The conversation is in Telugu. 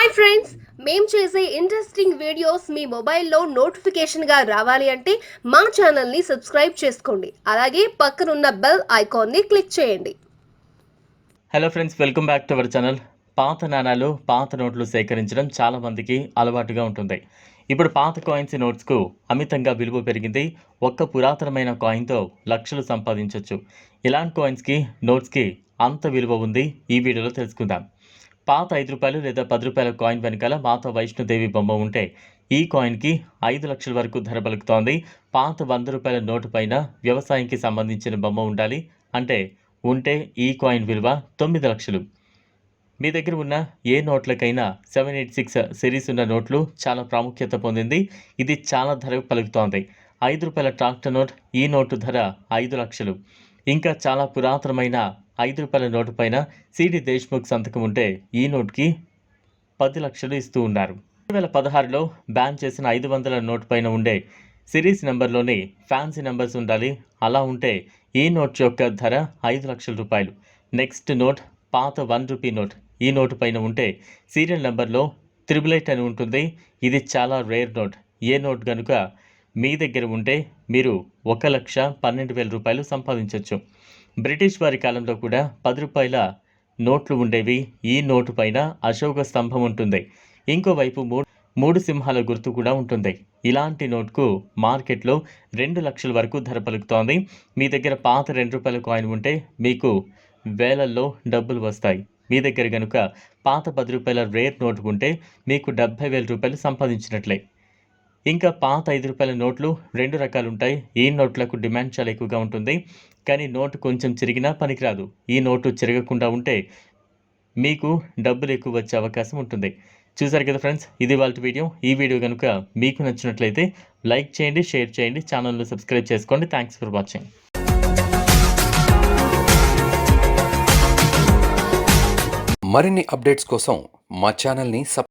హాయ్ ఫ్రెండ్స్ మేము చేసే ఇంట్రెస్టింగ్ వీడియోస్ మీ మొబైల్లో నోటిఫికేషన్గా రావాలి అంటే మా ఛానల్ని సబ్స్క్రైబ్ చేసుకోండి. అలాగే పక్కనున్న బెల్ ఐకాన్ని క్లిక్ చేయండి. Hello friends welcome back to our channel పాత నాణాలు పాత నోట్లు సేకరించడం చాలా మందికి అలవాటుగా ఉంటుంది. ఇప్పుడు పాత కాయిన్స్ నోట్స్కు అమితంగా విలువ పెరిగింది. ఒక్క పురాతనమైన కాయిన్తో లక్షలు సంపాదించవచ్చు ఇలాంటి కాయిన్స్కి నోట్స్కి అంత విలువ ఉంది. ఈ వీడియోలో తెలుసుకుందాం. పాత ఐదు రూపాయలు లేదా పది రూపాయల కాయిన్ వెనకాల మాత వైష్ణోదేవి బొమ్మ ఉంటే ఈ కాయిన్కి ఐదు లక్షల వరకు ధర పలుకుతోంది. పాత వంద రూపాయల నోటు పైన వ్యవసాయంకి సంబంధించిన బొమ్మ ఉండాలి అంటే ఉంటే ఈ కాయిన్ విలువ తొమ్మిది లక్షలు. మీ దగ్గర ఉన్న ఏ నోట్లకైనా సెవెన్ ఎయిట్ సిక్స్ సిరీస్ ఉన్న నోట్లు చాలా ప్రాముఖ్యత పొందింది. ఇది చాలా ధర పలుకుతోంది. ఐదు రూపాయల ట్రాక్టర్ నోట్ ఈ నోటు ధర ఐదు లక్షలు. ఇంకా చాలా పురాతనమైన ఐదు రూపాయల నోటు పైన సిడి దేశ్ముఖ్ సంతకం ఉంటే ఈ నోట్కి పది లక్షలు ఇస్తూ ఉన్నారు. రెండు వేల పదహారులో బ్యాన్ చేసిన ఐదు వందల నోటు పైన ఉండే సిరీస్ నెంబర్లోని ఫ్యాన్సీ నెంబర్స్ ఉండాలి. అలా ఉంటే ఈ నోట్ యొక్క ధర ఐదు లక్షల రూపాయలు. నెక్స్ట్ నోట్ పాత వన్ రూపీ నోట్. ఈ నోటు పైన ఉంటే సీరియల్ నెంబర్లో త్రిబుల్ ఎయిట్ అని ఉంటుంది. ఇది చాలా రేర్ నోట్. ఏ నోట్ కనుక మీ దగ్గర ఉంటే మీరు ఒక లక్ష పన్నెండు వేల రూపాయలు సంపాదించవచ్చు బ్రిటిష్ వారి కాలంలో కూడా పది రూపాయల నోట్లు ఉండేవి. ఈ నోటు పైన అశోక స్తంభం ఉంటుంది. ఇంకోవైపు మూడు మూడు సింహాల గుర్తు కూడా ఉంటుంది. ఇలాంటి నోట్కు మార్కెట్లో రెండు లక్షల వరకు ధర పలుకుతోంది. మీ దగ్గర పాత రెండు రూపాయల కాయిన్ ఉంటే మీకు వేలల్లో డబ్బులు వస్తాయి. మీ దగ్గర కనుక పాత పది రూపాయల రేర్ నోటు ఉంటే మీకు డెబ్భై వేల రూపాయలు సంపాదించినట్లే. ఇంకా పాత ఐదు రూపాయల నోట్లు రెండు రకాలు ఉంటాయి ఈ నోట్లకు డిమాండ్ చాలా ఎక్కువగా ఉంటుంది. కానీ నోటు కొంచెం చిరిగినా పనికిరాదు. ఈ నోటు చిరగకుండా ఉంటే మీకు డబ్బులు ఎక్కువ వచ్చే అవకాశం ఉంటుంది. చూసారు కదా ఫ్రెండ్స్? ఇది వాళ్ళ వీడియో. ఈ వీడియో కనుక మీకు నచ్చినట్లయితే లైక్ చేయండి షేర్ చేయండి ఛానల్ను సబ్స్క్రైబ్ చేసుకోండి. థ్యాంక్స్ ఫర్ వాచింగ్ మరిన్ని అప్డేట్స్ కోసం మా ఛానల్ని సబ్